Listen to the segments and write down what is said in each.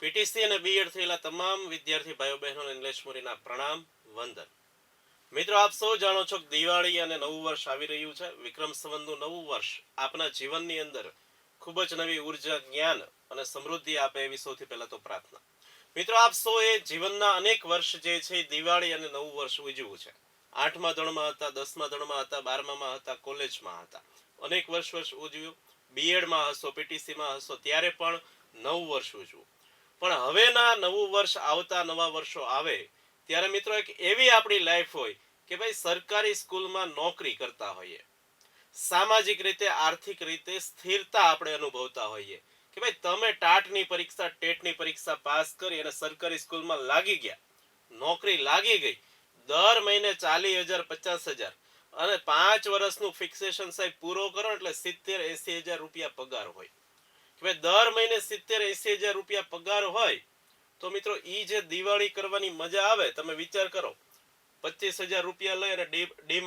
PTC અને B Ed થયેલા તમામ વિદ્યાર્થી ભાઈઓ બહેનોને ઇંગ્લિશ મોરીના પ્રણામ, વંદન. મિત્રો, આપ સૌ જાણો છો દિવાળી અને નવું વર્ષ આવી રહ્યું છે. વિક્રમ સંવંતનું નવું વર્ષ આપના જીવનની અંદર ખૂબ જ નવી ઊર્જા, જ્ઞાન અને સમૃદ્ધિ આપે એવી સૌથી પહેલા તો પ્રાર્થના. મિત્રો, આપ સૌએ જીવનના અનેક વર્ષ જે છે દિવાળી અને નવું વર્ષ ઉજવ્યું છે. આઠમા ધોરણમાં હતા, દસમા ધોરણમાં હતા, બારમામાં હતા, કોલેજમાં હતા. અનેક વર્ષ વર્ષ ઉજવ્યું. બીએડમાં હશો પીટીસીમાં હશો, ત્યારે પણ નવું વર્ષ ઉજવું. પણ હવેના નવું વર્ષ આવતા નવા વર્ષો આવે, ત્યારે મિત્રો એક એવી આપણી લાઈફ હોય કે ભાઈ સરકારી સ્કૂલમાં નોકરી કરતા હોઈએ. સામાજિક રીતે, આર્થિક રીતે સ્થિરતા આપણે અનુભવતા હોઈએ કે ભાઈ તમે ટાટની પરીક્ષા, ટેટની પરીક્ષા પાસ કરી અને સરકારી સ્કૂલમાં લાગી ગયા. નોકરી લાગી ગઈ. દર મહિને ચાલીસ હજાર, પચાસ હજાર અને પાંચ વર્ષનું ફિક્સેશન સાહેબ પૂરો કરો એટલે સિત્તેર એસી હજાર રૂપિયા પગાર હોય. કે દર મહિને સિત્તેર એસી હજાર રૂપિયા પગાર હોય, તો મિત્રો ઈ જે દિવાળી કરવાની મજા આવે, તમે વિચાર કરો. પચીસ હજાર રૂપિયા લઈ અને ડી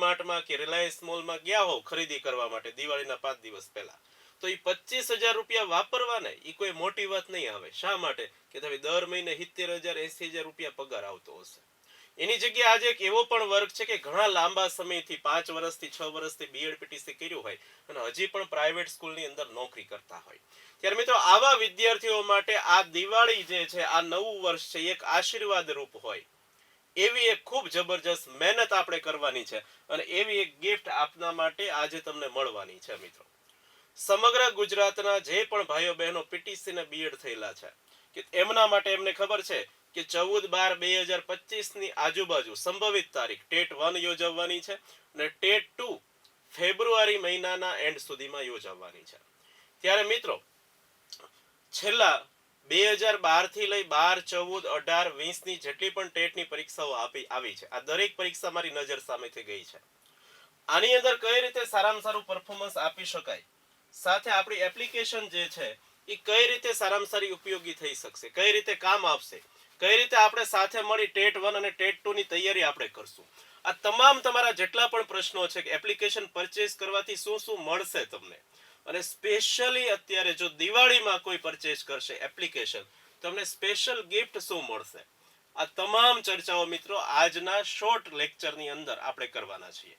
કે રિલાયન્સ મોલમાં ગયા હોવ ખરીદી કરવા માટે દિવાળીના પાંચ દિવસ પહેલા. તો એ પચીસ હજાર રૂપિયા વાપરવા ને એ કોઈ મોટી વાત નહીં આવે. શા માટે? કે તમે દર મહિને સિત્તેર હજાર એસી હજાર રૂપિયા પગાર આવતો હશે. એની જગ્યાએ આજે એક એવો પણ વર્ગ છે કે ઘણા લાંબા સમયથી, પાંચ વર્ષથી, છ વર્ષથી બીએડ પીટીસી કર્યું હોય અને હજી પણ પ્રાઇવેટ સ્કૂલની અંદર નોકરી કરતા હોય. ત્યારે મિત્રો આવા વિદ્યાર્થીઓ માટે આ દિવાળી જે છે, આ નવું વર્ષ છે, એક આશીર્વાદ રૂપ હોય. એવી એક ખૂબ જબરજસ્ત મહેનત આપણે કરવાની છે અને એવી એક ગિફ્ટ આપના માટે આજે તમને મળવાની છે મિત્રો. સમગ્ર ગુજરાતના જે પણ ભાઈઓ બહેનો પીટીસી ને બીએડ થયેલા છે, કે એમના માટે એમને ખબર છે કે ચૌદ બાર બે હજાર પચીસની આજુબાજુ સંભવિત તારીખ ટેટ વન યોજવાની છે અને ટેટ ટુ ફેબ્રુઆરી મહિનાના એન્ડ સુધીમાં યોજાવાની છે. ત્યારે મિત્રો છેલ્લા બે હજાર બારથી લઈ બાર, ચૌદ, અઢાર, વીસની જેટલી પણ ટેટની પરીક્ષાઓ આપી, આવી છે. આ દરેક પરીક્ષા મારી નજર સામેથી ગઈ છે. આની અંદર કઈ રીતે સારામાં સારું પરફોર્મન્સ આપી શકાય? સાથે આપણી એપ્લિકેશન જે છે એ કઈ રીતે સારામાં સારી ઉપયોગી થઈ શકશે? કઈ રીતે કામ આપશે? કઈ રીતે આપણે સાથે મળી ટેટ વન અને ટેટ ટુ ની તૈયારી આપણે કરશું? આ તમામ તમારા જેટલા પણ પ્રશ્નો છે કે એપ્લિકેશન પરચેસ કરવાથી શું શું મળશે તમને? અને સ્પેશિયલી અત્યારે જો દિવાળીમાં કોઈ પરચેસ કરશે એપ્લિકેશન તમને સ્પેશિયલ ગિફ્ટ શું મળશે? આ તમામ ચર્ચાઓ મિત્રો આજના શોર્ટ લેક્ચરની અંદર આપણે કરવાના છીએ.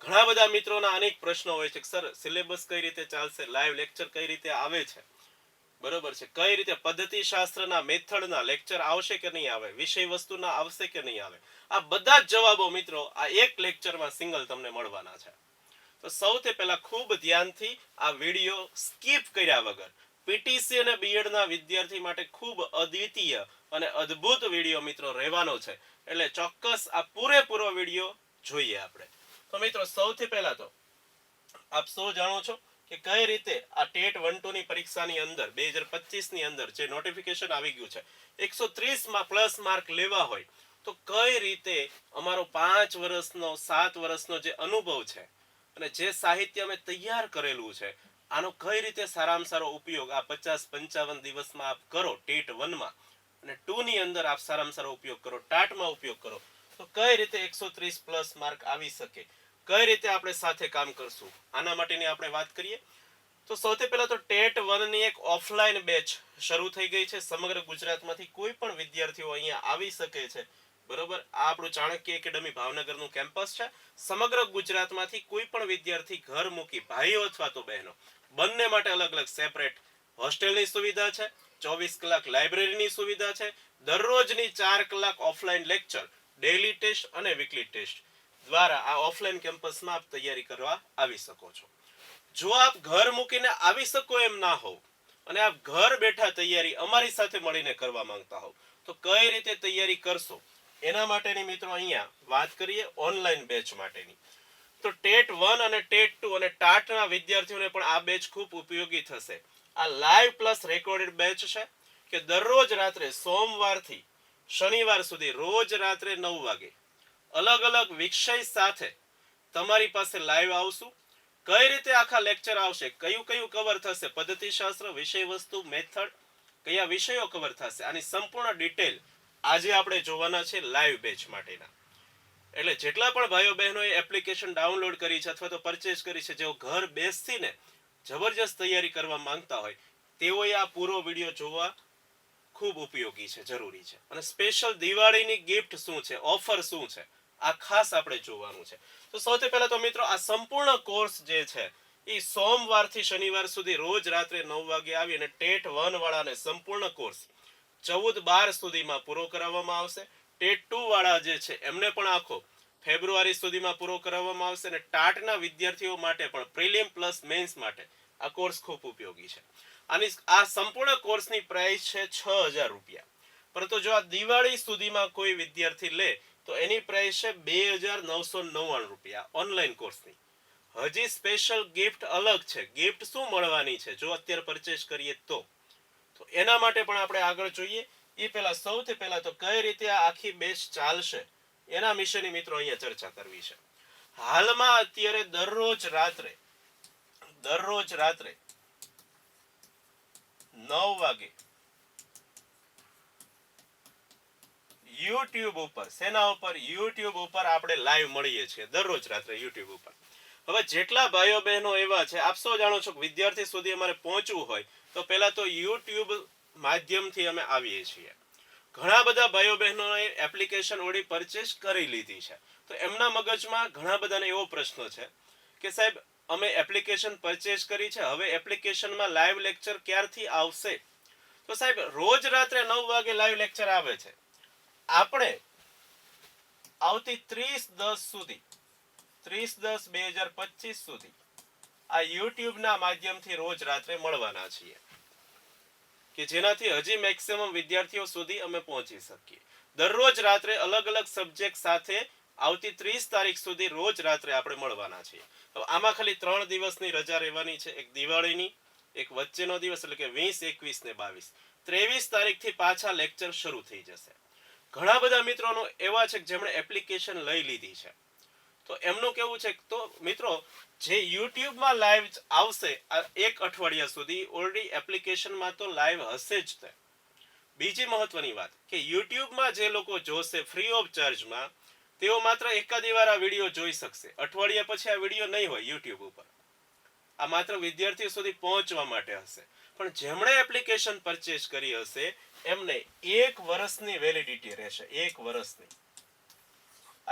ઘણા બધા મિત્રોના અનેક પ્રશ્નો હોય છે સર સિલેબસ કઈ રીતે ચાલશે? લાઈવ લેક્ચર કઈ રીતે આવે છે? બરોબર છે. કઈ રીતે પદ્ધતિ શાસ્ત્રના મેથડના લેક્ચર આવશે કે નહીં આવે? વિષય વસ્તુના આવશે કે નહીં આવે? આ બધા જ જવાબો મિત્રો આ એક લેક્ચરમાં સિંગલ તમને મળવાના છે. તો સૌથી પહેલા ખૂબ ધ્યાનથી આ વીડિયો સ્કીપ કર્યા વગર પીટીસી અને બીએડ ના વિદ્યાર્થી માટે ખૂબ અદ્વિતીય અને અદ્ભુત વીડિયો મિત્રો રહેવાનો છે. એટલે ચોક્કસ આ પૂરેપૂરો વીડિયો જોઈએ આપણે. તો મિત્રો સૌથી પહેલા તો આપ સૌ જાણો છો કે કઈ રીતે આ ટેટ વન ટુ ની પરીક્ષાની અંદર, બે હજાર પચીસની અંદર જે નોટિફિકેશન આવી ગયું છે, એકસો ત્રીસ પ્લસ માર્ક લેવા હોય, તો કઈ રીતે અમારો પાંચ વર્ષનો, સાત વર્ષનો જે અનુભવ છે અને જે સાહિત્ય અમે તૈયાર કરેલું છે, આનો કઈ રીતે સારામાં સારો ઉપયોગ આ પચાસ પંચાવન દિવસમાં આપ કરો ટેટ વનમાં, અને ટુ ની અંદર આપ સારામાં સારો ઉપયોગ કરો, ટાટમાં ઉપયોગ કરો, તો કઈ રીતે એકસો ત્રીસ પ્લસ માર્ક આવી શકે, કઈ રીતે આપણે સાથે કામ કરશું, આના માટેની આપણે વાત કરીએ. તો સૌથી પહેલા તો ટેટ વનની એક ઓફલાઈન બેચ શરૂ થઈ ગઈ છે, સમગ્ર ગુજરાતમાંથી કોઈ પણ વિદ્યાર્થીઓ અહીંયા આવી શકે છે. બરોબર? આ આપણું ચાણક્ય એકેડમી ભાવનગરનું કેમ્પસ છે. સમગ્ર ગુજરાતમાંથી કોઈ પણ વિદ્યાર્થી ઘર મૂકી ભાઈઓ અથવા તો બહેનો, બંને માટે અલગ અલગ સેપરેટ હોસ્ટેલની સુવિધા છે, ચોવીસ કલાક લાઇબ્રેરીની સુવિધા છે, દરરોજની ચાર કલાક ઓફલાઈન લેક્ચર ડેઇલી ટેસ્ટ અને વીકલી ટેસ્ટ દ્વારા આ ઓફલાઈન કેમ્પસમાં આપ તૈયારી કરવા આવી શકો છો. જો આપ ઘર મૂકીને આવી શકો એમ ના હોવ અને આપ ઘર બેઠા તૈયારી અમારી સાથે મળીને કરવા માંગતા હોવ, તો કઈ રીતે તૈયારી કરશો? એના માટેની મિત્રો અહીંયા વાત કરીએ ઓનલાઈન બેચ માટેની. તો ટેટ વન અને ટેટ ટુ અને ટાટના વિદ્યાર્થીઓને પણ આ બેચ ખૂબ ઉપયોગી થશે. આ લાઈવ પ્લસ રેકોર્ડેડ બેચ છે કે દરરોજ રાત્રે સોમવારથી શનિવાર સુધી રોજ રાત્રે નવ વાગે. અલગ અલગ વિષય સાથે તમારી પાસે લાઈવ આવશું. કઈ રીતે આખા લેક્ચર આવશે, કયું કયું કવર થશે, પદ્ધતિશાસ્ત્ર વિષય વસ્તુ મેથડ કયા વિષયો કવર થશે, આની સંપૂર્ણ ડિટેલ આજે આપણે જોવાના છે લાઈવ બેચ માટેના. એટલે જેટલા પણ ભાઈઓ બહેનોએ એપ્લિકેશન ડાઉનલોડ કરી છે અથવા તો પરચેસ કરી છે, જેઓ ઘર બેસતીને જબરજસ્ત તૈયારી કરવા માંગતા હોય, તેઓએ આ પૂરો વીડિયો જોવા ખૂબ ઉપયોગી છે, જરૂરી છે. અને સ્પેશિયલ દિવાળીની ગિફ્ટ શું છે ઓફર શું છે, આ ખાસ આપણે જોવાનું છે. તો સૌથી પહેલા તો મિત્રો, આ સંપૂર્ણ કોર્સ જે છે, એ સોમવારથી શનિવાર સુધી રોજ રાત્રે નવ વાગે આવી અને ટેટ વન વાળાને સંપૂર્ણ કોર્સ ચૌદ બાર સુધીમાં પૂરો કરાવવામાં આવશે. ટેટ ટુ વાળા જે છે, એમને પણ આખો ફેબ્રુઆરી સુધીમાં પૂરો કરાવવામાં આવશે અને ટાટના વિદ્યાર્થીઓ માટે પણ પ્રિલિમ પ્લસ મેન્સ માટે આ કોર્સ ખૂબ ઉપયોગી છે. આની આ સંપૂર્ણ કોર્સની પ્રાઇસ છે છ હજાર રૂપિયા. પરંતુ જો આ દિવાળી સુધીમાં કોઈ વિદ્યાર્થી લે, તો એની પ્રાઇસ છે બે હજાર નવસો નવ્વાણું રૂપિયા ઓનલાઈન કોર્સની. હજી સ્પેશિયલ ગિફ્ટ અલગ છે. ગિફ્ટ શું મળવાની છે? જો અત્યારે પરચેસ કરીએ તો. તો એના માટે પણ આપણે આગળ જોઈએ. એ પહેલા સૌથી પહેલા તો કઈ રીતે આખી બેચ ચાલશે? એના વિશેની મિત્રો અહીંયા ચર્ચા કરવી છે. હાલમાં અત્યારે દરરોજ રાત્રે દરરોજ રાત્રે નવ વાગે યુટ્યુબ ઉપર, સેના ઉપર, યુટ્યુબ ઉપર આપણે લાઈવ મળીએ છીએ. દરરોજ રાત્રે યુટ્યુબ ઉપર. હવે જેટલા ભાઈઓ બહેનો એવા છે, આપ સૌ જાણો છો કે વિદ્યાર્થી સુધી અમારે પહોંચવું હોય તો પહેલાં તો યુટ્યુબ માધ્યમથી અમે આવીએ છીએ. ઘણા બધા ભાઈઓ બહેનોએ એપ્લિકેશન ઓડી પરચેસ કરી લીધી છે. તો એમના મગજમાં ઘણા બધાને એવો પ્રશ્ન છે કે સાહેબ, અમે એપ્લિકેશન પરચેસ કરી છે, હવે એપ્લિકેશનમાં લાઈવ લેક્ચર ક્યારથી આવશે? તો સાહેબ, રોજ રાત્રે નવ વાગે લાઈવ લેક્ચર આવે છે. આપણે આવતી ત્રીસ દસ સુધી, ત્રીસ દસ બે હજાર પચીસ સુધી આ યુટ્યુબના માધ્યમથી રોજ રાત્રે મળવાના છીએ કે જેનાથી હજી મેક્સિમમ વિદ્યાર્થીઓ સુધી અમે પહોંચી શકીએ. દરરોજ રાત્રે અલગ અલગ સબ્જેક્ટ સાથે આવતી ત્રીસ તારીખ સુધી રોજ રાત્રે આપણે મળવાના છીએ. તો આમાં ખાલી ત્રણ દિવસની રજા રહેવાની છે, એક દિવાળીની, એક વચ્ચેનો દિવસ એટલે કે વીસ, એકવીસ ને બાવીસ. ત્રેવીસ તારીખથી પાછા લેક્ચર શરૂ થઈ જશે. ઘણા બધા મિત્રોનો એવા છે કે જેમણે એપ્લિકેશન લઈ લીધી છે. તો એમનું કેવું છે તો મિત્રો, જે યુટ્યુબમાં લાઈવ આવશે એક અઠવાડિયા સુધી ઓલરેડી એપ્લિકેશનમાં તો લાઈવ હશે જ તે. બીજી મહત્વની વાત કે યુટ્યુબમાં જે લોકો જોશે ફ્રી ઓફ ચાર્જમાં તેઓ માત્ર એકાદી વાર આ વીડિયો જોઈ શકશે. અઠવાડિયા પછી આ વીડિયો નહીં હોય યુટ્યુબ ઉપર. આ માત્ર વિદ્યાર્થીઓ સુધી પહોંચવા માટે હશે. પણ જેમણે એપ્લિકેશન પરચેસ કરી હશે, એમને એક વર્ષની વેલિડિટી રહેશે. એક વર્ષની.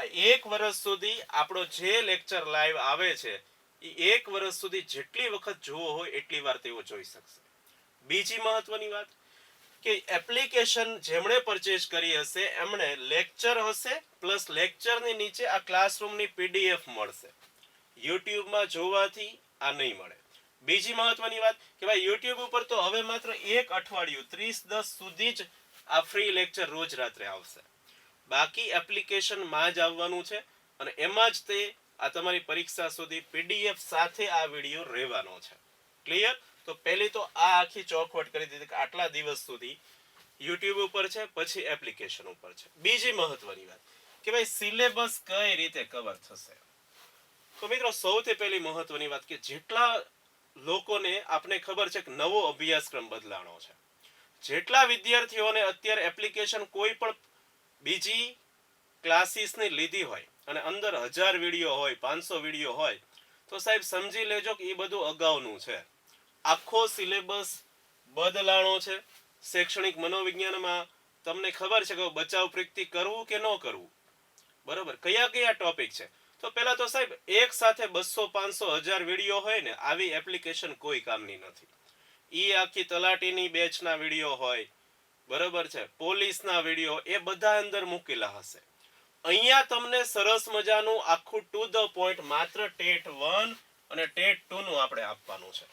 એક વર્ષ સુધી આપણો જે લેક્ચર લાઈવ આવે છે, એ એક વર્ષ સુધી જેટલી વખત જોવો હોય, એટલી વાર તેઓ જોઈ શકશે. બીજી મહત્વની વાત કે એપ્લિકેશન જેમણે પરચેસ કરી હશે, એમણે લેક્ચર હશે પ્લસ લેક્ચરની નીચે આ ક્લાસરૂમની પીડીએફ મળશે. યુટ્યુબમાં જોવાથી આ નહીં મળે. બીજી મહત્વની વાત કે ભાઈ, યુટ્યુબ ઉપર તો હવે માત્ર એક અઠવાડિયું, ત્રીસ દસ સુધી જ આ ફ્રી લેક્ચર રોજ રાત્રે આવશે. બાકી એપ્લિકેશનમાં જ આવવાનું છે અને એમાં જ તે આ તમારી પરીક્ષા સુધી પીડીએફ સાથે આ વીડિયો રહેવાનો છે. ક્લિયર તો પહેલી તો આ આખી ચોખવટ કરી દીધી કે આટલા દિવસ સુધી યુટ્યુબ ઉપર છે, પછી એપ્લિકેશન ઉપર છે. બીજી મહત્વની વાત કે ભાઈ સિલેબસ કઈ રીતે કવર થશે? તો મિત્રો સૌથી પહેલી મહત્વની વાત કે જેટલા લોકોને આપને ખબર છે કે નવો અભ્યાસક્રમ બદલાણો છે. જેટલા વિદ્યાર્થીઓને અત્યારે એપ્લિકેશન કોઈ પણ બીજી ક્લાસીસની લીધી હોય અને અંદર હજાર વીડિયો હોય, પાંચસો વીડિયો હોય, તો સાહેબ સમજી લેજો કે એ બધું અગાઉનું છે. આખો સિલેબસ બદલાણો છે. શૈક્ષણિક મનોવિજ્ઞાનમાં તમને ખબર છે કે બચાવ પ્રવૃત્તિ કરવું કે ન કરવું? બરોબર? કયા કયા ટોપિક છે? તો પહેલા તો સાહેબ એક સાથે બસો, પાંચસો, હજાર વીડિયો હોય ને, આવી એપ્લિકેશન કોઈ કામની નથી. ઈ આખી તલાટીની બેચના વીડિયો હોય બરોબર છે? પોલીસના વીડિયો એ બધા અંદર મૂકેલા હશે. અહીંયા તમને સરસ મજાનું આખું ટુ ધ પોઈન્ટ માત્ર ટેટ વન અને ટેટ ટુ નું આપણે આપવાનું છે.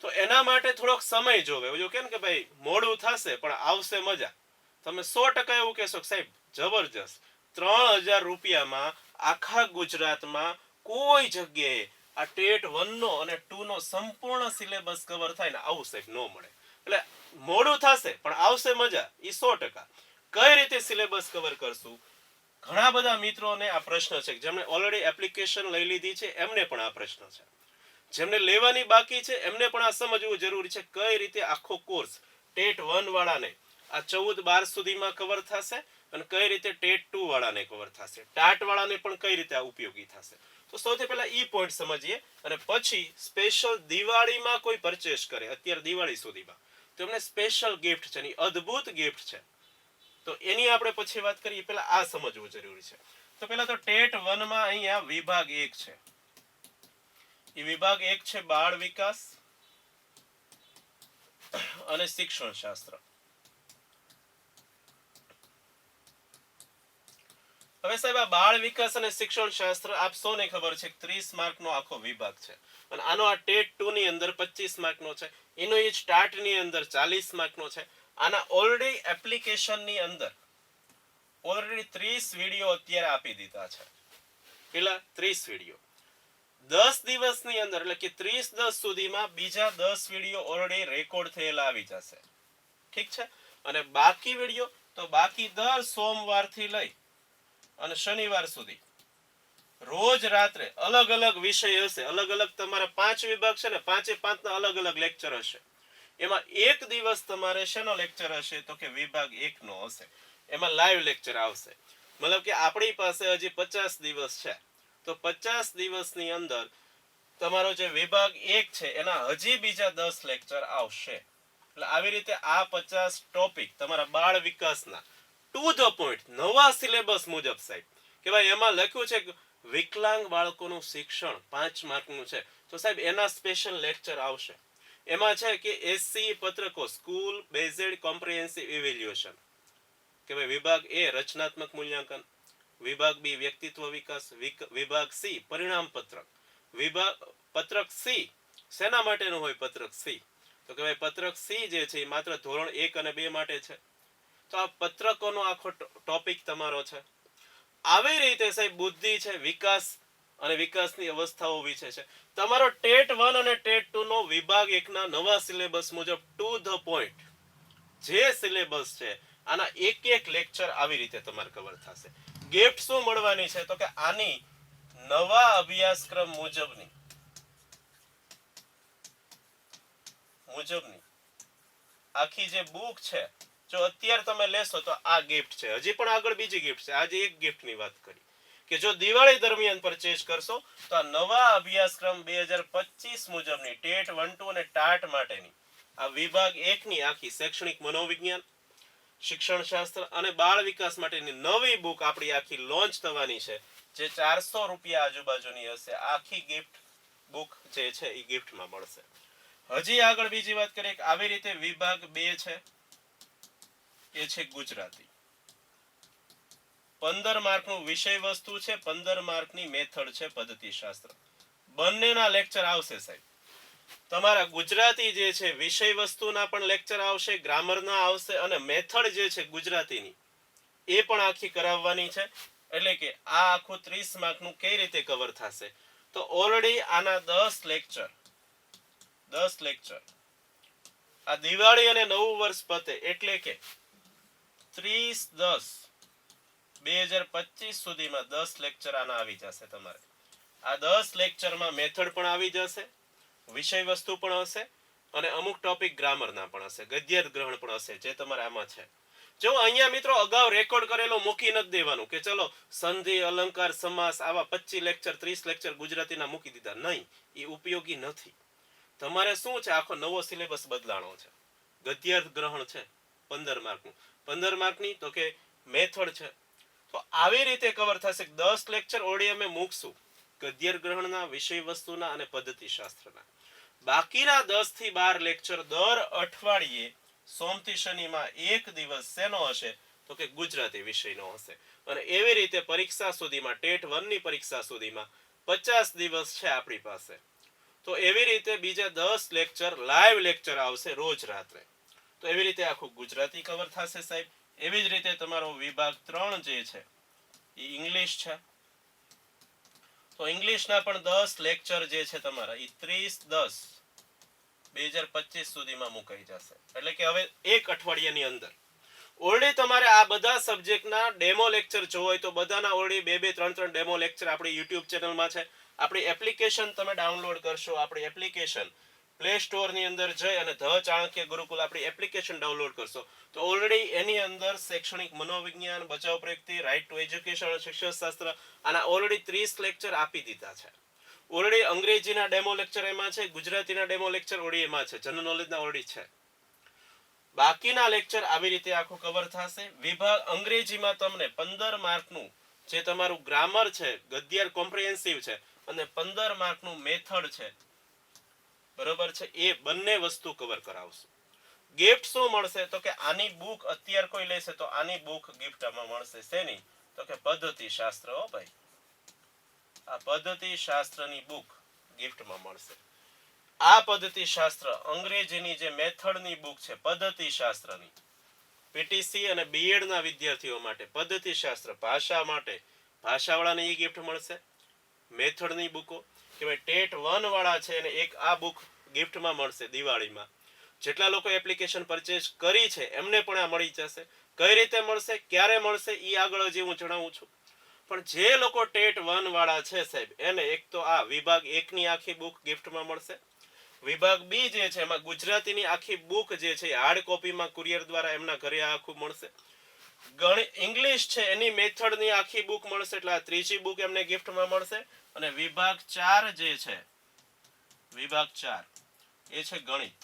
તો એના માટે થોડોક સમય જોવે. જો કેમ કે ભાઈ, મોડું થશે, પણ આવશે મજા. તમે સો ટકા એવું કહેશો સાહેબ, જબરજસ્ત. ત્રણ હજાર રૂપિયામાં આખા ગુજરાતમાં કોઈ જગ્યાએ આ ટેટ વનનો અને ટુ નો સંપૂર્ણ સિલેબસ કવર થાય ને આવું સાહેબ ન મળે. એટલે મોડું થશે, પણ આવશે મજા એ સો ટકા. કઈ રીતે સિલેબસ કવર કરશું? ઘણા બધા મિત્રોને આ પ્રશ્ન છે, જેમણે ઓલરેડી એપ્લિકેશન લઈ લીધી છે, એમને પણ આ પ્રશ્ન છે. જેમને લેવાની બાકી છે, એમને પણ આ સમજવું જરૂરી છે, કઈ રીતે આખો કોર્સ ટેટ વન વાળાને આ ચૌદ બાર સુધીમાં કવર થશે અને કઈ રીતે ટેટ ટુ વાળાને કવર થશે. ટાટ વાળાને પણ કઈ રીતે આ ઉપયોગી થશે. તો સૌથી પહેલા ઈ પોઈન્ટ સમજીએ અને પછી સ્પેશિયલ દિવાળીમાં કોઈ પરચેસ કરે, અત્યારે દિવાળી સુધીમાં. તો એમને સ્પેશિયલ ગિફ્ટ છે એની અદ્ભુત ગિફ્ટ છે. તો એની આપણે પછી વાત કરીએ પહેલા આ સમજવું જરૂરી છે. તો પહેલા તો ટેટ વનમાં અહીંયા વિભાગ એક છે. એ વિભાગ એક છે બાળ વિકાસ અને શિક્ષણ શાસ્ત્ર. હવે સાહેબ આ બાળ વિકાસ અને શિક્ષણ શાસ્ત્ર આપ સૌને ખબર છે ત્રીસ માર્કનો આખો વિભાગ છે. અને આનો આ ટેટ ટુ ની અંદર પચીસ માર્કનો છે. એનો એ સ્ટાર્ટની અંદર ચાલીસ માર્કનો છે. આના ઓલરેડી એપ્લિકેશનની અંદર ઓલરેડી ત્રીસ વીડિયો અત્યારે આપી દીધા છે. પેલા ત્રીસ વીડિયો દસ દિવસની અંદર, એટલે કે ત્રીસ દસ સુધીમાં બીજા દસ વીડિયો ઓલરેડી રેકોર્ડ થયેલા આવી જશે. ઠીક છે? અને બાકી વીડિયો તો બાકી દર સોમવારથી લઈ અને શનિવાર સુધી રોજ રાત્રે અલગ અલગ વિષય હશે, અલગ અલગ તમારા પાંચ વિભાગ છે ને, પાંચે પાંચના અલગ અલગ લેક્ચર હશે. એમાં એક દિવસ તમારે શેનો લેક્ચર હશે? તો કે વિભાગ એકનો હશે. એમાં લાઈવ લેક્ચર આવશે. મતલબ કે આપણી પાસે હજી પચાસ દિવસ છે. તો પચાસ દિવસની અંદર તમારો જે વિભાગ એક છે, એના હજી બીજા દસ લેક્ચર આવશે. એટલે આવી રીતે આ પચાસ ટોપિક તમારા બાળ વિકાસના ટુ ધ પોઈન્ટ નવા સિલેબસ મુજબ સાહેબ. કે ભાઈ એમાં લખ્યું છે કે વિકલાંગ બાળકોનું શિક્ષણ પાંચ માર્કનું છે. તો સાહેબ, એના સ્પેશિયલ લેક્ચર આવશે. એમાં છે કે એસસી પત્રકો સ્કૂલ બેઝેડ કોમ્પ્રિહેન્સિવ ઇવેલ્યુએશન કે ભાઈ વિભાગ એ રચનાત્મક મૂલ્યાંકન, વિભાગ બી વ્યક્તિત્વ વિકાસ, વિક- વિભાગ સી પરિણામ પત્રક. વિભાગ પત્રક સી શેના માટેનું હોય પત્રક સી? તો કે ભાઈ પત્રક સી જે છે એ માત્ર ધોરણ એક અને બે માટે છે. તો આ પત્રકોનો આખો ટોપિક તમારો છે. આવી રીતે સાહેબ બુદ્ધિ છે, વિકાસ અને વિકાસની અવસ્થાઓ વિશે છે. તમારો ટેટ વન અને ટેટ ટુ નો વિભાગ એકના નવા સિલેબસ મુજબ ટુ ધ પોઈન્ટ જે સિલેબસ છે, આના એક એક લેક્ચર આવી રીતે તમારે કવર થશે. ગિફ્ટ શું મળવાની છે? તો કે આની નવા અભ્યાસક્રમ મુજબની મુજબની આખી જે બુક છે જો અત્યારે તમે લેશો તો આ ગિફ્ટ છે. હજી પણ આગળ બીજી ગિફ્ટ છે. આજે એક gift ની વાત કરી. કે જો દિવાળી દરમિયાન પરચેસ કરશો, તો આ નવા અભ્યાસક્રમ બે હજાર પચીસ મુજબની ટેટ વન ટુ અને ટાટ માટેની આ વિભાગ એકની આખી શૈક્ષણિક મનોવિજ્ઞાન શિક્ષણ શાસ્ત્ર અને બાળ વિકાસ માટેની નવી બુક આપણી આખી લોન્ચ થવાની છે. જે ચારસો રૂપિયા આજુબાજુની હશે. આખી ગિફ્ટ બુક જે છે એ ગિફ્ટમાં મળશે. હજી આગળ બીજી વાત કરીએ આવી રીતે વિભાગ બે છે. એ છે ગુજરાતી. પંદર માર્કનું વિષય વસ્તુ છે, પંદર માર્કની મેથડ છે પદ્ધતિ શાસ્ત્ર બંનેના લેક્ચર આવશે સાહેબ. તમારા ગુજરાતી જે છે, વિષય વસ્તુના પણ લેક્ચર આવશે, ગ્રામરના આવશે અને મેથડ જે છે ગુજરાતીની, એ પણ આખી કરાવવાની છે. એટલે કે આ આખું ત્રીસ માર્કનું કઈ રીતે કવર થશે? તો ઓલરેડી આના દસ લેક્ચર દસ લેક્ચર આ દિવાળી અને નવું વર્ષ પતે એટલે કે ત્રીસ દસ. બે હજાર પચીસ સુધીમાં દસ લેક્ચર આના આવી જશે તમારે. આ દસ લેક્ચરમાં મેથડ પણ આવી જશે, વિષય વસ્તુ પણ હશે અને અમુક ટોપિક ગ્રામરના પણ હશે. ગદ્યાર્થ ગ્રહણ પણ હશે, જે તમારે આમાં છે. જો અહીંયા મિત્રો અગાઉ રેકોર્ડ કરેલો મૂકી નથી દેવાનું કે ચલો સંધિ, અલંકાર, સમાસ આવા પચીસ લેક્ચર ત્રીસ લેક્ચર ગુજરાતીના મૂકી દીધા. નહીં, એ ઉપયોગી નથી. તમારે શું છે? આખો નવો સિલેબસ બદલાણો છે. ગદ્યાર્થ ગ્રહણ છે, પંદર માર્કનું પંદર માર્કની, તો કે મેથડ છે. તો આવી રીતે કવર થશે. દસ લેક્ચર ઓડી અમે મૂકશું. ગદ્યર ગ્રહણના, વિષય વસ્તુના અને પદ્ધતિ શાસ્ત્રના બાકીના દસથી બાર લેક્ચર દર અઠવાડિયે, સોમથી શનિમાં એક દિવસ શેનો હશે? તો કે ગુજરાતી વિષયનો હશે. અને એવી રીતે પરીક્ષા સુધીમાં, ટેટ વનની પરીક્ષા સુધીમાં પચાસ દિવસ છે આપણી પાસે. તો એવી રીતે બીજા દસ લેક્ચર લાઈવ લેક્ચર આવશે રોજ રાત્રે. તો એવી રીતે આખું ગુજરાતી કવર થશે સાહેબ. એવી જ રીતે તમારો વિભાગ ત્રણ જે છે એ ઇંગ્લિશ છે. તો ઇંગ્લિશના પણ દસ લેક્ચર જે છે તમારા એ ત્રીસ દસ બે હજાર પચીસ સુધીમાં મુકાઈ જશે. એટલે કે હવે એક અઠવાડિયાની અંદર. ઓલરેડી તમારે આ બધા સબ્જેક્ટના ડેમો લેક્ચર જોવો હોય તો બધાના ઓલરેડી બે બે, ત્રણ ત્રણ ડેમો લેક્ચર આપણી યુટ્યુબ ચેનલમાં છે. આપણી એપ્લિકેશન તમે ડાઉનલોડ કરશો, આપણી એપ્લિકેશન પ્લે સ્ટોરની અંદર જઈ અને ધ ચાણક્ય ગુરુકુલ આપણી એપ્લિકેશન ડાઉનલોડ કરશો. તો ઓલરેડી એની અંદર શૈક્ષણિક મનોવિજ્ઞાન, બચાવ પ્રયુક્તિ રાઇટ ટુ એજ્યુકેશન અને શિક્ષણ શાસ્ત્ર આના ઓલરેડી ત્રીસ લેક્ચર આપી દીધા છે. ઓલરેડી અંગ્રેજીના ડેમો લેક્ચર એમાં છે, ગુજરાતીના ડેમો લેક્ચર ઓલરેડી એમાં છે જનરલ નોલેજના ઓલરેડી છે. બાકીના લેક્ચર આવી રીતે આખું કવર થશે. વિભાગ અંગ્રેજીમાં તમને પંદર માર્કનું જે તમારું ગ્રામર છે, ગદ્યાર કોમ્પ્રિહેન્સિવ છે અને પંદર માર્કનું મેથડ છે બરોબર છે? એ બંને વસ્તુ કવર કરાવશું. ગિફ્ટ શું મળશે? તો કે આની બુક અત્યારે કોઈ લેશે તો આની બુક ગિફ્ટમાં મળશે. શેની? તો કે પદ્ધતિ શાસ્ત્ર, હો ભાઈ. આ પદ્ધતિ શાસ્ત્રની બુક ગિફ્ટમાં મળશે. આ પદ્ધતિ શાસ્ત્ર અંગ્રેજીની જે મેથડની બુક છે, પદ્ધતિ શાસ્ત્રની પીટીસી અને બીએડ ના વિદ્યાર્થીઓ માટે પદ્ધતિ શાસ્ત્ર ભાષા માટે ભાષાવાળાને એ ગિફ્ટ મળશે. મેથડની બુકો કે ભાઈ ટેટ વન વાળા છે અને એક આ બુક ગિફ્ટમાં મળશે દિવાળીમાં. જેટલા લોકો એપ્લિકેશન પરચેસ કરી છે, એમને પણ આ મળી જશે. કઈ રીતે મળશે, ક્યારે મળશે એ આગળ હજી હું જણાવું છું. પણ જે લોકો ટેટ વન વાળા છે સાહેબ, એને એક તો આ વિભાગ એકની આખી બુક ગિફ્ટમાં મળશે. વિભાગ બી જે છે, એમાં ગુજરાતીની આખી બુક જે છે હાર્ડ કોપીમાં કુરિયર દ્વારા એમના ઘરે આખું મળશે. ગણિત ઇંગ્લિશ છે, એની મેથડની આખી બુક મળશે, એટલે આ ત્રીજી બુક એમને ગિફ્ટમાં મળશે. અને વિભાગ ચાર જે છે, વિભાગ ચાર, એ છે ગણિત.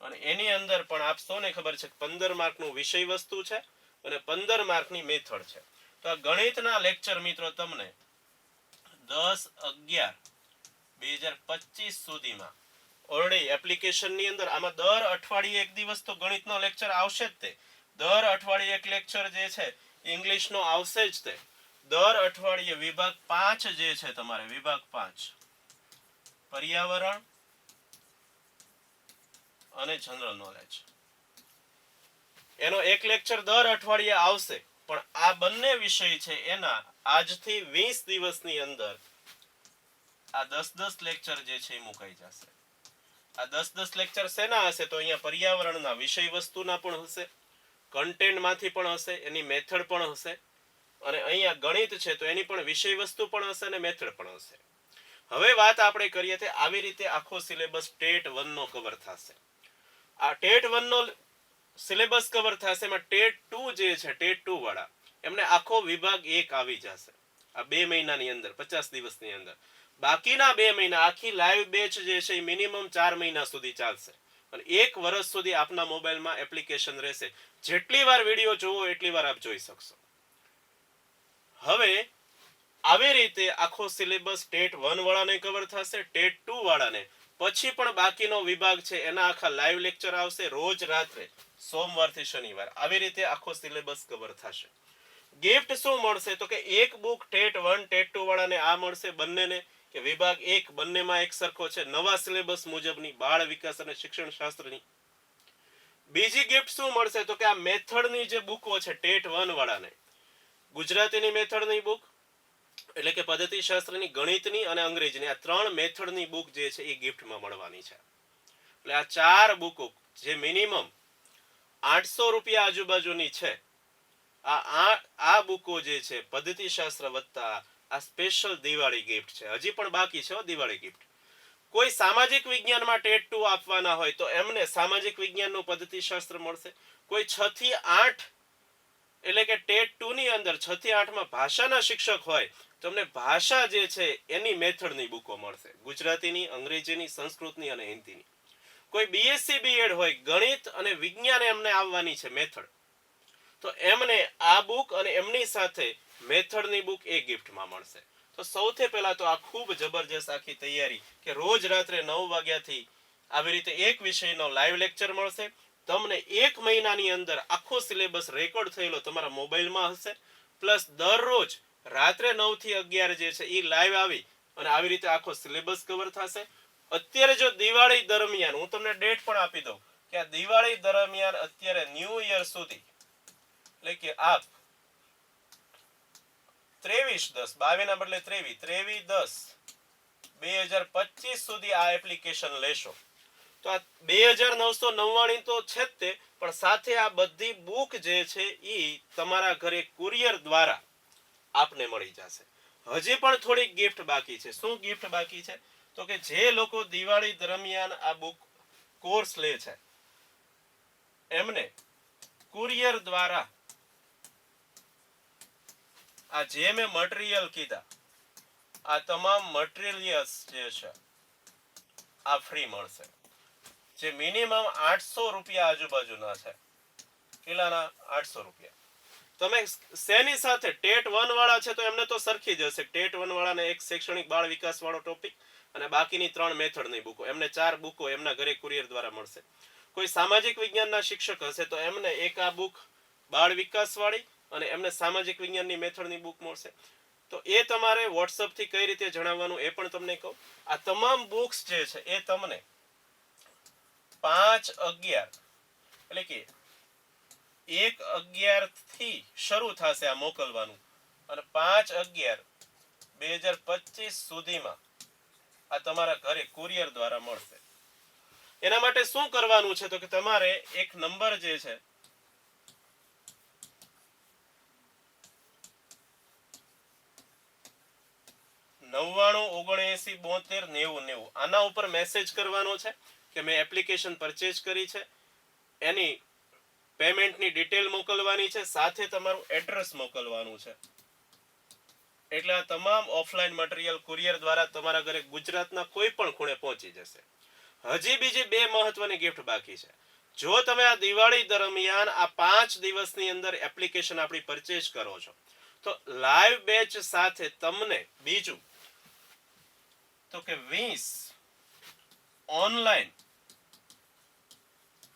અને એની અંદર પણ આપ સૌને ખબર છે પંદર માર્કનું વિષય વસ્તુ છે અને પંદર માર્કની મેથડ છે. તો આ ગણિતના લેક્ચર મિત્રો તમને દસ અગિયાર બે હજાર પચીસ સુધીમાં ઓલરેડી એપ્લિકેશનની અંદર આમાં દર અઠવાડિયે એક દિવસ તો ગણિતનો લેક્ચર આવશે જ તે. દર અઠવાડિયે એક લેક્ચર જે છે ઇંગ્લિશનો આવશે જ તે. દર અઠવાડિયે વિભાગ પાંચ જે છે તમારે, વિભાગ પાંચ. પર્યાવરણ અને જનરલ નોલેજ. એનો એક લેક્ચર દર અઠવાડિયે આવશે, પણ આ બંને વિષય છે એના આજથી વીસ દિવસની અંદર આ દસ દસ લેક્ચર જે છે એ મુકાઈ જશે. આ દસ દસ લેક્ચર શેના હશે? તો અહીંયા પર્યાવરણના વિષય વસ્તુના પણ હશે, કન્ટેન્ટમાંથી પણ હશે, એની મેથડ પણ હશે અને અહીંયા ગણિત છે, તો એની પણ વિષય વસ્તુ પણ હશે અને મેથડ પણ હશે. હવે વાત આપણે કરીએ તે આવી રીતે આખો સિલેબસ ટેટ વનનો કવર થશે. આ ટેટ વનનો સિલેબસ કવર થશે, એમાં ટેટ ટુ જે છે, ટેટ ટુ વાળા, એમને આખો વિભાગ એક આવી જશે. આ બે મહિનાની અંદર, પચાસ દિવસની અંદર. બાકીના બે મહિના, આખી લાઈવ બેચ જે છે, એ મિનિમમ ચાર મહિના સુધી ચાલશે. અને એક વર્ષ સુધી આપના મોબાઈલમાં એપ્લિકેશન રહેશે. જેટલી વાર વીડિયો જોવો, એટલી વાર આપ જોઈ શકશો. હવે, આવી રીતે આખો સિલેબસ ટેટ વન વાળાને કવર થશે, ટેટ ટુ વાળાને. પછી પણ બાકીનો વિભાગ છે, એના આખા લાઈવ લેક્ચર આવશે રોજ રાત્રે, સોમવારથી શનિવાર. આવી રીતે આખો સિલેબસ કવર થશે. ગિફ્ટ શું મળશે? તો કે એક book TET one, TET two વાળાને આ મળશે બંનેને, કે વિભાગ એક બંનેમાં એક સરખો છે. નવા સિલેબસ મુજબની બાળ વિકાસ અને શિક્ષણ શાસ્ત્રની. બીજી ગિફ્ટ શું મળશે? તો કે આ મેથડની જે બુકો છે, ટેટ વન વાળાને. ગુજરાતીની મેથડની બુક એટલે કે પદ્ધતિ શાસ્ત્રની ગણિતની અને અંગ્રેજીની, આ ત્રણ મેથડની બુક જે છે એ ગિફ્ટમાં મળવાની છે. એટલે આ ચાર બુકો જે મિનિમમ આઠસો રૂપિયા આજુબાજુની છે, આ આ બુકો જે છે પદ્ધતિ શાસ્ત્ર વત્તા આ સ્પેશિયલ દિવાળી ગિફ્ટ છે. હજી પણ બાકી છે દિવાળી ગિફ્ટ કોઈ સામાજિક વિજ્ઞાનમાં ટેટ ટુ આપવાના હોય તો એમને સામાજિક વિજ્ઞાનનું પદ્ધતિ શાસ્ત્ર મળશે. કોઈ છ થી આઠ એટલે કે ટેટ ટુ ની અંદર છ થી આઠમાં ભાષાના શિક્ષક હોય, તમને ભાષા જે છે એની મેથડની બુકો મળશે. ગુજરાતીની, અંગ્રેજીની, સંસ્કૃતની અને હિન્દીની. કોઈ બીએસસી બીએડ હોય, ગણિત અને વિજ્ઞાન એમને આવવાની છે મેથડ. તો એમને આ બુક અને એમની સાથે મેથડની બુક એ ગિફ્ટમાં મળશે. તો સૌથી પહેલા તો આ ખૂબ જબરજસ્ત આખી તૈયારી કે રોજ રાત્રે નવ વાગ્યાથી આવી રીતે એક વિષયનો લાઈવ લેક્ચર મળશે. તમને એક મહિનાની અંદર આખો સિલેબસ રેકોર્ડ થયેલો તમારા મોબાઈલમાં હશે. પ્લસ દરરોજ રાત્રે નવથી અગિયાર જે છે એ લાઈવ આવી અને આવી રીતે આખો સિલેબસ કવર થશે. અત્યારે જો દિવાળી દરમિયાન હું તમને ડેટ પણ આપી દઉં કે આ દિવાળી દરમિયાન અત્યારે ન્યૂ યર સુધી એટલે કે આપ ત્રેવીસ દસ બાવીસ ના બદલે ત્રેવીસ ત્રેવીસ દસ, બે હજાર પચીસ સુધી આ એપ્લિકેશન લેશો. તો આ બે હજાર નવસો નવ્વાણું તો છે જ તે, પણ સાથે આ બધી બુક જે છે એ તમારા ઘરે કુરિયર દ્વારા આપને મળી જશે. હજી પણ થોડીક ગિફ્ટ બાકી છે. શું ગિફ્ટ બાકી છે? તો કે જે લોકો દિવાળી દરમિયાન આ બુક કોર્સ લે છે, એમને કુરિયર દ્વારા આ જે મેં મટીરિયલ કીધા, આ તમામ મટીરિયલ્સ જે છે, આ ફ્રી મળશે. જે મિનિમમ આઠસો રૂપિયા આજુબાજુના છે. કેટલાના આઠસો રૂપિયા. તમે શેની સાથે? ટેટ વન વાળા છે તો એમને તો સરખી જ હશે. ટેટ વન વાળાને એક શૈક્ષણિક બાળ વિકાસ વાળો ટોપિક અને બાકીની ત્રણ મેથડની બુકો. એમને ચાર બુકો એમના ઘરે કુરિયર દ્વારા મળશે. કોઈ સામાજિક વિજ્ઞાનના શિક્ષક હશે તો એમને એક આ બુક બાળ વિકાસ વાળી અને એમને સામાજિક વિજ્ઞાનની મેથડની બુક મળશે. તો એ તમારે વોટ્સઅપથી કઈ રીતે જણાવવાનું એ પણ તમને કહું. આ તમામ બુક્સ જે છે એ તમને પાંચ અગિયાર. એટલે કે એક અગિયારથી શરૂ થશે આ મોકલવાનું. અને પાંચ અગિયાર બે હજાર પચીસ સુધીમાં આ તમારા ઘરે કુરિયર દ્વારા મળશે. એના માટે શું કરવાનું છે તો કે તમારે એક નંબર જે છે નવ્વાણું, ઓગણએસી, બોતેર, નેવું નેવું. આના ઉપર મેસેજ કરવાનો છે. કે મેં એપ્લિકેશન પરચેઝ કરી છે. એની પેમેન્ટની ડિટેલ મોકલવાની છે, સાથે તમારું એડ્રેસ મોકલવાનું છે. એટલે આ તમામ ઓફલાઈન મટીરિયલ કુરિયર દ્વારા તમારા ઘરે ગુજરાતના કોઈ પણ ખૂણે પહોંચી જશે. હજી બીજી બે મહત્વની ગિફ્ટ બાકી છે. જો તમે આ દિવાળી દરમિયાન આ પાંચ દિવસની અંદર એપ્લિકેશન આપણી પરચેઝ કરો છો, તો લાઈવ બેચ સાથે તમને બીજું, તો કે વીસ ઓનલાઈન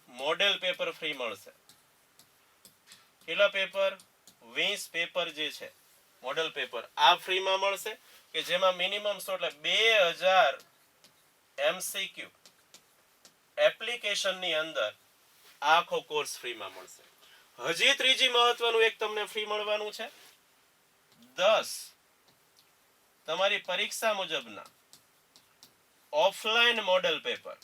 મોડેલ પેપર ફ્રી મળશે. કેટલા પેપર? વીસ પેપર જે છે, મોડેલ પેપર. આ ફ્રીમાં મળશે કે જેમાં મિનિમમ સો એટલે બે હજાર એમસીક્યુ એપ્લિકેશનની અંદર આખો કોર્સ ફ્રીમાં મળશે. હજી ત્રીજી મહત્વનું એક તમને ફ્રી મળવાનું છે. દસ. તમારી પરીક્ષા મુજબના ઓફલાઈન મોડેલ પેપર હો,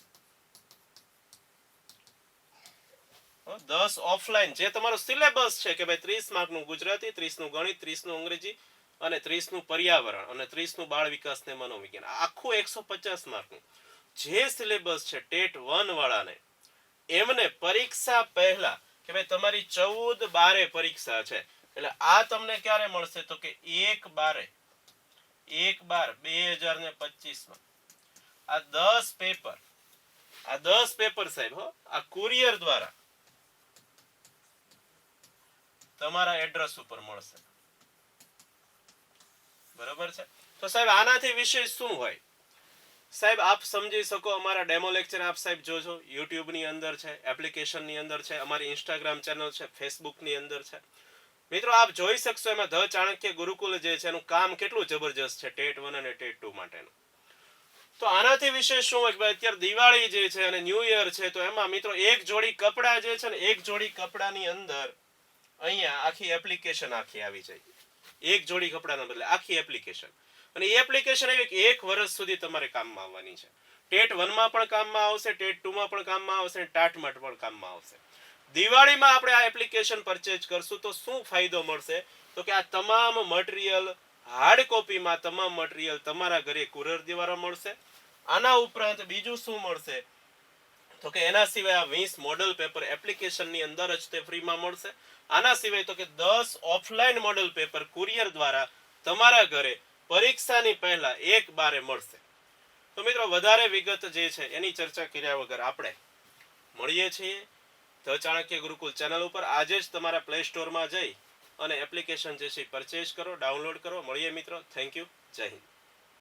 દસ ઓફલાઈન જે તમારો સિલેબસ છે કે ભાઈ ત્રીસ માર્કનું ગુજરાતી, ત્રીસનું ગણિત, ત્રીસનું અંગ્રેજી અને ત્રીસનું પર્યાવરણ અને ત્રીસનું બાળ વિકાસ ને મનોવિજ્ઞાન. આખું એકસો પચાસ માર્કનું. જે સિલેબસ છે ટેટ વન વાળાને, એમને પરીક્ષા પહેલા કે ભાઈ તમારી ચૌદ બારે પરીક્ષા છે, એટલે આ તમને ક્યારે મળશે તો કે એક બારે, એક બાર, બે હજાર ને પચીસમાં. આ દસ પેપર, આ દસ પેપર સાહેબ હો, આ કુરિયર દ્વારા તમારા એડ્રેસ ઉપર મળશે. બરોબર છે? તો સાહેબ, આનાથી વિશેષ શું હોય? સાહેબ, આપ સમજી શકો, અમારા ડેમો લેક્ચર આપ સાહેબ જોજો. યુટ્યુબની અંદર છે એપ્લિકેશનની અંદર છે, અમારી ઇન્સ્ટાગ્રામ ચેનલ છે ફેસબુકની અંદર છે. મિત્રો, આપ જોઈ શકશો એમાં ધ ચાણક્ય ગુરુકુલ જે છે, એનું કામ કેટલું જબરજસ્ત છે, ટેટ વન અને ટેટ ટુ માટેનું. તો આનાથી વિશેષ શું હોય? ભાઈ, અત્યારે દિવાળી જે છે અને ન્યૂ યર છે, તો એમાં મિત્રો એક જોડી કપડાં જે છે ને, એક જોડી કપડાની અંદર અહીંયા આખી એપ્લિકેશન આખી આવી જાય. એક જોડી કપડાના બદલે આખી એપ્લિકેશન અને એ એપ્લિકેશન એવી કે એક વર્ષ સુધી તમારે કામમાં આવવાની છે. ટેટ વનમાં પણ કામમાં આવશે, ટેટ ટુમાં પણ કામમાં આવશે, અને ટાટમાં પણ કામમાં આવશે. દિવાળીમાં આપણે આ એપ્લિકેશન પરચેજ કરશું તો શું ફાયદો મળશે? તો કે આ તમામ મટીરિયલ હાર્ડ કોપીમાં તમામ મટીરિયલ તમારા ઘરે કુરર દ્વારા મળશે. આના ઉપરાંત બીજું શું મળશે? તો કે એના સિવાય આ વીસ મોડલ પેપર એપ્લિકેશનની અંદર જ તે ફ્રીમાં મળશે. આના સિવાય તો કે દસ ઓફલાઈન મોડલ પેપર કુરિયર દ્વારા તમારા ઘરે પરીક્ષાની પહેલા એક બારે મળશે. તો મિત્રો, વધારે વિગત જે છે એની ચર્ચા કર્યા વગર આપણે મળીએ છીએ. ધ ચાણક્ય ગુરુકુલ ચેનલ ઉપર આજે જ તમારા પ્લે સ્ટોરમાં જઈ અને એપ્લિકેશન જે છે પરચેઝ કરો ડાઉનલોડ કરો. મળીએ મિત્રો. થેન્ક યુ જય હિન્દ.